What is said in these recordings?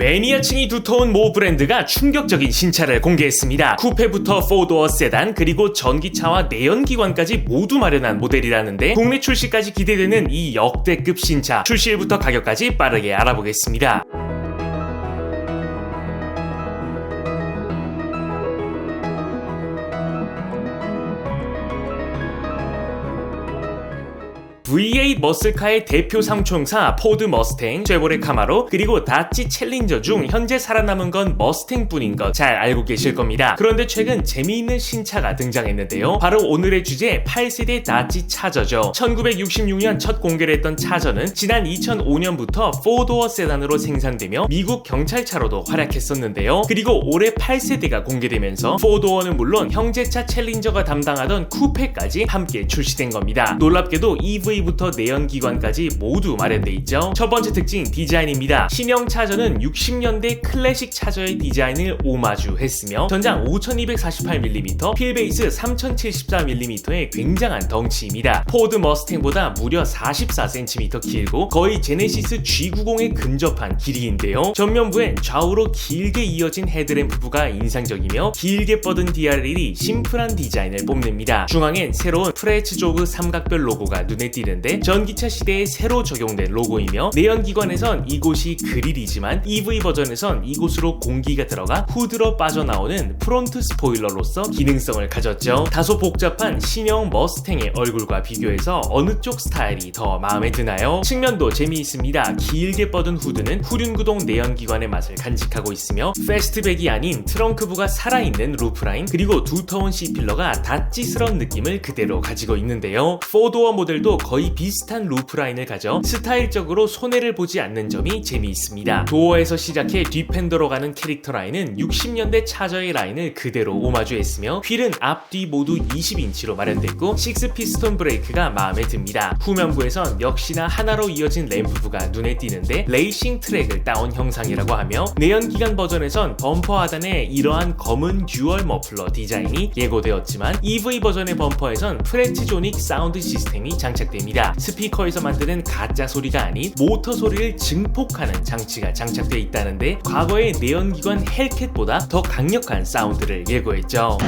매니아층이 두터운 모 브랜드가 충격적인 신차를 공개했습니다. 쿠페부터 4도어 세단 그리고 전기차와 내연기관까지 모두 마련한 모델이라는데 국내 출시까지 기대되는 이 역대급 신차 출시일부터 가격까지 빠르게 알아보겠습니다. V8 머슬카의 대표 상총사 포드 머스탱, 쉐보레 카마로, 그리고 다치 챌린저 중 현재 살아남은 건 머스탱뿐인 것 잘 알고 계실 겁니다. 그런데 최근 재미있는 신차가 등장했는데요. 바로 오늘의 주제 8세대 다치 차저죠. 1966년 첫 공개를 했던 차저는 지난 2005년부터 4도어 세단으로 생산되며 미국 경찰차로도 활약했었는데요. 그리고 올해 8세대가 공개되면서 4도어는 물론 형제차 챌린저가 담당하던 쿠페까지 함께 출시된 겁니다. 놀랍게도 EV 부터 내연기관까지 모두 마련돼 있죠. 첫 번째 특징 디자인입니다. 신형 차저는 60년대 클래식 차저의 디자인을 오마주했으며 전장 5248mm, 휠베이스 3074mm의 굉장한 덩치입니다. 포드 머스탱보다 무려 44cm 길고 거의 제네시스 G90에 근접한 길이인데요. 전면부엔 좌우로 길게 이어진 헤드램프가 인상적이며 길게 뻗은 DRL이 심플한 디자인을 뽐냅니다. 중앙엔 새로운 프레츠 조그 삼각별 로고가 눈에 띄는 데 전기차 시대에 새로 적용된 로고이며 내연기관에선 이곳이 그릴이지만 EV 버전에선 이곳으로 공기가 들어가 후드로 빠져나오는 프론트 스포일러로서 기능성을 가졌죠. 다소 복잡한 신형 머스탱의 얼굴과 비교해서 어느 쪽 스타일이 더 마음에 드나요? 측면도 재미있습니다. 길게 뻗은 후드는 후륜구동 내연기관의 맛을 간직하고 있으며 패스트백이 아닌 트렁크부가 살아있는 루프라인 그리고 두터운 C필러가 다찌스러운 느낌을 그대로 가지고 있는데요. 4도어 모델도 거의 비슷한 루프라인을 가져 스타일적으로 손해를 보지 않는 점이 재미있습니다. 도어에서 시작해 뒤펜더로 가는 캐릭터 라인은 60년대 차저의 라인을 그대로 오마주했으며 휠은 앞뒤 모두 20인치로 마련됐고 6피스톤 브레이크가 마음에 듭니다. 후면부에선 역시나 하나로 이어진 램프부가 눈에 띄는데 레이싱 트랙을 따온 형상이라고 하며 내연기관 버전에선 범퍼 하단에 이러한 검은 듀얼 머플러 디자인이 예고되었지만 EV 버전의 범퍼에선 프레치조닉 사운드 시스템이 장착됩니다. 스피커에서 만드는 가짜 소리가 아닌 모터 소리를 증폭하는 장치가 장착되어 있다는데 과거의 내연기관 헬캣보다 더 강력한 사운드를 예고했죠.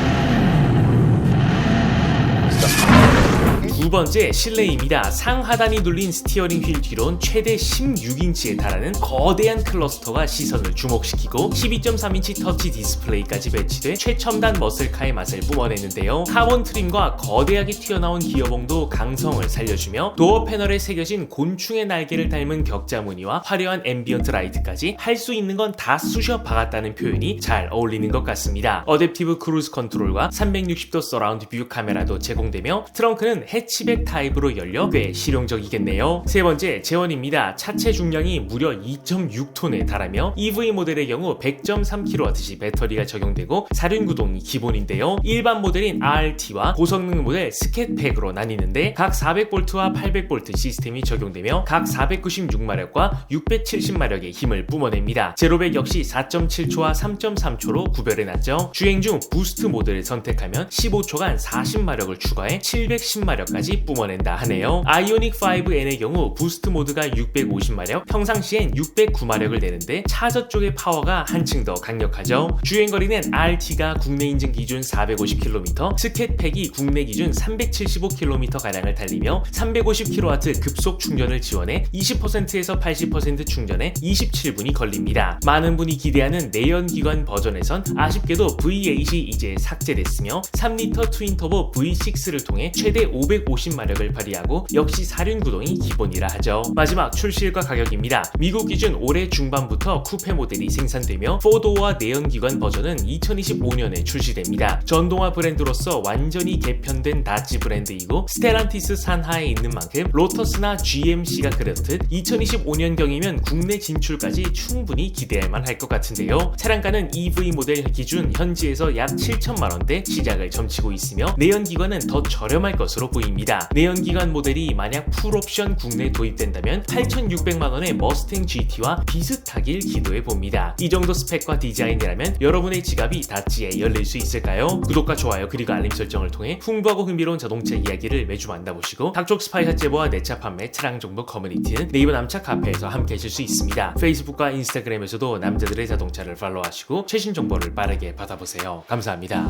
두 번째 실내입니다. 상하단이 눌린 스티어링 휠 뒤론 최대 16인치에 달하는 거대한 클러스터가 시선을 주목시키고 12.3인치 터치 디스플레이까지 배치돼 최첨단 머슬카의 맛을 뿜어내는데요. 카본 트림과 거대하게 튀어나온 기어봉도 강성을 살려주며 도어 패널에 새겨진 곤충의 날개를 닮은 격자 무늬와 화려한 앰비언트 라이트까지 할 수 있는 건 다 쑤셔 박았다는 표현이 잘 어울리는 것 같습니다. 어댑티브 크루즈 컨트롤과 360도 서라운드 뷰 카메라도 제공되며 트렁크는 해치 백 타입으로 열려 꽤 실용적이겠네요. 세 번째 재원입니다. 차체 중량이 무려 2.6톤에 달하며 EV 모델의 경우 100.3kWh 배터리가 적용되고 사륜 구동이 기본인데요. 일반 모델인 RT와 고성능 모델 스캣팩으로 나뉘는데 각 400V와 800V 시스템이 적용되며 각 496마력과 670마력의 힘을 뿜어냅니다. 제로백 역시 4.7초와 3.3초로 구별해놨죠. 주행 중 부스트 모드를 선택하면 15초간 40마력을 추가해 710마력까지 뿜어낸다 하네요. 아이오닉 5N의 경우 부스트 모드가 650마력, 평상시엔 609마력을 내는데 차저 쪽의 파워가 한층 더 강력하죠. 주행거리는 RT가 국내 인증 기준 450km, 스캣팩이 국내 기준 375km가량을 달리며 350kW 급속 충전을 지원해 20%에서 80% 충전에 27분이 걸립니다. 많은 분이 기대하는 내연기관 버전에선 아쉽게도 V8이 이제 삭제됐으며 3리터 트윈터보 V6를 통해 최대 550 마력을 발휘하고 역시 사륜 구동이 기본이라 하죠. 마지막 출시일과 가격입니다. 미국 기준 올해 중반부터 쿠페 모델이 생산되며 4도어와 내연기관 버전은 2025년에 출시됩니다. 전동화 브랜드로서 완전히 개편된 다치 브랜드이고 스테란티스 산하에 있는 만큼 로터스나 GMC가 그렇듯 2025년경이면 국내 진출까지 충분히 기대할 만할 것 같은데요. 차량가는 EV 모델 기준 현지에서 약 7천만 원대 시작을 점치고 있으며 내연기관은 더 저렴할 것으로 보입니다. 봅니다. 내연기관 모델이 만약 풀옵션 국내 도입된다면 8,600만원의 머스탱 GT와 비슷하길 기도해 봅니다. 이 정도 스펙과 디자인이라면 여러분의 지갑이 다찌에 열릴 수 있을까요? 구독과 좋아요 그리고 알림 설정을 통해 풍부하고 흥미로운 자동차 이야기를 매주 만나보시고 각종 스파이샷 제보와 내차 판매, 차량 정보 커뮤니티는 네이버 남차 카페에서 함께 하실 수 있습니다. 페이스북과 인스타그램에서도 남자들의 자동차를 팔로우하시고 최신 정보를 빠르게 받아보세요. 감사합니다.